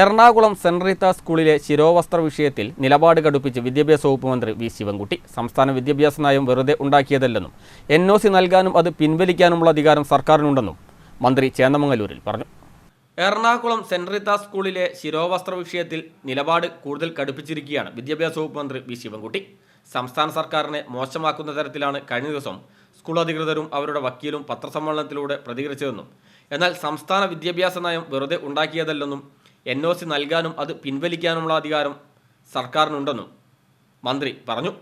Ernakulam saint Reetha സ്കൂളിലെ ശിരോവസ്ത്ര വിഷയത്തിൽ നിലപാട് കടുപ്പിച്ച് വിദ്യാഭ്യാസ വകുപ്പ് മന്ത്രി വി ശിവൻകുട്ടി. സംസ്ഥാന വിദ്യാഭ്യാസ നയം വെറുതെ ഉണ്ടാക്കിയതല്ലെന്നും എൻ ഒ സി നൽകാനും അത് പിൻവലിക്കാനുമുള്ള അധികാരം സർക്കാരിനുണ്ടെന്നും മന്ത്രി ചേന്നമംഗലൂരിൽ പറഞ്ഞു. എറണാകുളം സെന്റ് റീത്ത സ്കൂളിലെ ശിരോവസ്ത്ര വിഷയത്തിൽ നിലപാട് കൂടുതൽ കടുപ്പിച്ചിരിക്കുകയാണ് വിദ്യാഭ്യാസ വകുപ്പ് മന്ത്രി വി ശിവൻകുട്ടി. സംസ്ഥാന സർക്കാരിനെ മോശമാക്കുന്ന തരത്തിലാണ് കഴിഞ്ഞ ദിവസം സ്കൂൾ അധികൃതരും അവരുടെ വക്കീലും പത്രസമ്മേളനത്തിലൂടെ പ്രതികരിച്ചതെന്നും എന്നാൽ സംസ്ഥാന വിദ്യാഭ്യാസ നയം വെറുതെ ഉണ്ടാക്കിയതല്ലെന്നും എൻ ഒ സി നൽകാനും അത് പിൻവലിക്കാനുമുള്ള അധികാരം സർക്കാരിനുണ്ടെന്നും മന്ത്രി പറഞ്ഞു.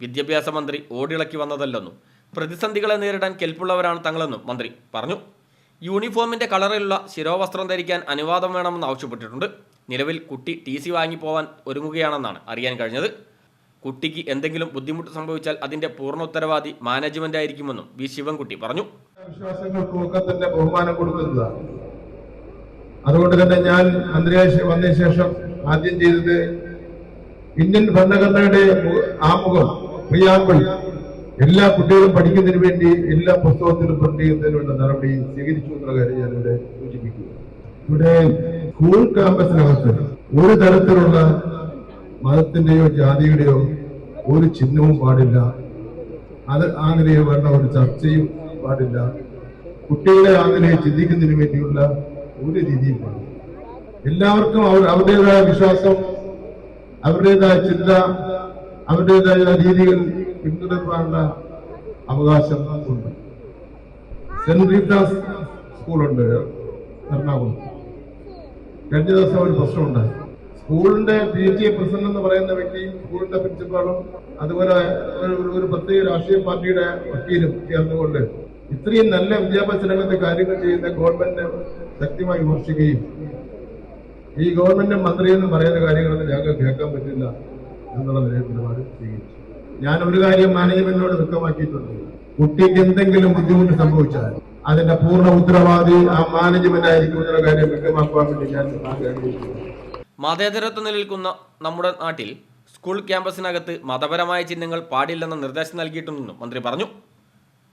വിദ്യാഭ്യാസ മന്ത്രി ഓടിളക്കി വന്നതല്ലെന്നും പ്രതിസന്ധികളെ നേരിടാൻ കെൽപ്പുള്ളവരാണ് തങ്ങളെന്നും മന്ത്രി പറഞ്ഞു. യൂണിഫോമിന്റെ കളറിലുള്ള ശിരോവസ്ത്രം ധരിക്കാൻ അനുവാദം വേണമെന്ന് ആവശ്യപ്പെട്ടിട്ടുണ്ട്. നിലവിൽ കുട്ടി ടി സി വാങ്ങിപ്പോവാൻ ഒരുങ്ങുകയാണെന്നാണ് അറിയാൻ കഴിഞ്ഞത്. കുട്ടിക്ക് എന്തെങ്കിലും ബുദ്ധിമുട്ട് സംഭവിച്ചാൽ അതിന്റെ പൂർണ ഉത്തരവാദി മാനേജ്മെന്റ് ആയിരിക്കുമെന്നും വി ശിവൻകുട്ടി പറഞ്ഞു. വിശ്വാസങ്ങൾക്കും ഒക്കെ തന്നെ ബഹുമാനം കൊടുക്കുന്നതാണ്. അതുകൊണ്ട് തന്നെ ഞാൻ വന്ന വന്നതിന് ശേഷം ആദ്യം ചെയ്തത് ഇന്ത്യൻ ഭരണഘടനയുടെ ആമുഖം പ്രിയാമ്പിൾ. എല്ലാ കുട്ടികളും പഠിക്കുന്നതിന് വേണ്ടി എല്ലാ പുസ്തകത്തിലും പ്രിന്റ് ചെയ്യുന്നതിനുള്ള നടപടി സ്വീകരിച്ചു എന്നുള്ള കാര്യം ഞാൻ ഇവിടെ സൂചിപ്പിക്കുക ഇവിടെ സ്കൂൾ ക്യാമ്പസിനകത്ത് ഒരു തരത്തിലുള്ള മതത്തിന്റെയോ ജാതിയുടെയോ ഒരു ചിഹ്നവും പാടില്ല. അത് ആ നിലയിൽ ഒരു ചർച്ചയും പാടില്ല. കുട്ടികളെ ആ ചിന്തിക്കുന്നതിന് വേണ്ടിയുള്ള ഒരു രീതിയിൽ എല്ലാവർക്കും അവർ അവരുടേതായ വിശ്വാസം അവരുടേതായ ചിന്ത അവരുടേതായ രീതികൾ പിന്തുടരാനുള്ള അവകാശം ഉണ്ട്. സെന്റ് റീതാസ് സ്കൂളുണ്ട് എറണാകുളം. കഴിഞ്ഞ ദിവസം ഒരു പ്രശ്നമുണ്ടായി സ്കൂളിന്റെ പി ടി പ്രസിഡന്റ് എന്ന് പറയുന്ന വ്യക്തിയും സ്കൂളിന്റെ പ്രിൻസിപ്പാളും അതുപോലെ ഒരു പ്രത്യേക രാഷ്ട്രീയ പാർട്ടിയുടെ വക്കീലും ചേർന്നുകൊണ്ട് ഇത്രയും നല്ല വിദ്യാഭ്യാസ രംഗത്തെ കാര്യങ്ങൾ ചെയ്യുന്ന ഗവൺമെന്റിനെ ശക്തിമായി വിമർശിക്കുകയും ഈ ഗവൺമെന്റ് മന്ത്രി എന്ന് പറയുന്ന കാര്യങ്ങളൊന്നും ഞങ്ങൾക്ക് കേൾക്കാൻ പറ്റില്ല എന്നുള്ള നിലയിൽ നിലപാട് സ്വീകരിച്ചു ഞാൻ ഒരു കാര്യം മാനേജ്മെന്റിനോട് വ്യക്തമാക്കിയിട്ടുണ്ട്. കുട്ടിക്ക് എന്തെങ്കിലും ബുദ്ധിമുട്ട് സംഭവിച്ചാൽ അതിന്റെ പൂർണ ഉത്തരവാദി ആ മാനേജ്മെന്റ് ആയിരിക്കും എന്നുള്ള കാര്യം വ്യക്തമാക്കുവാൻ വേണ്ടി ഞാൻ മതേതരത്വം നിലനിൽക്കുന്ന നമ്മുടെ നാട്ടിൽ സ്കൂൾ ക്യാമ്പസിനകത്ത് മതപരമായ ചിഹ്നങ്ങൾ പാടില്ലെന്ന നിർദ്ദേശം നൽകിയിട്ടുണ്ടെന്നും മന്ത്രി പറഞ്ഞു.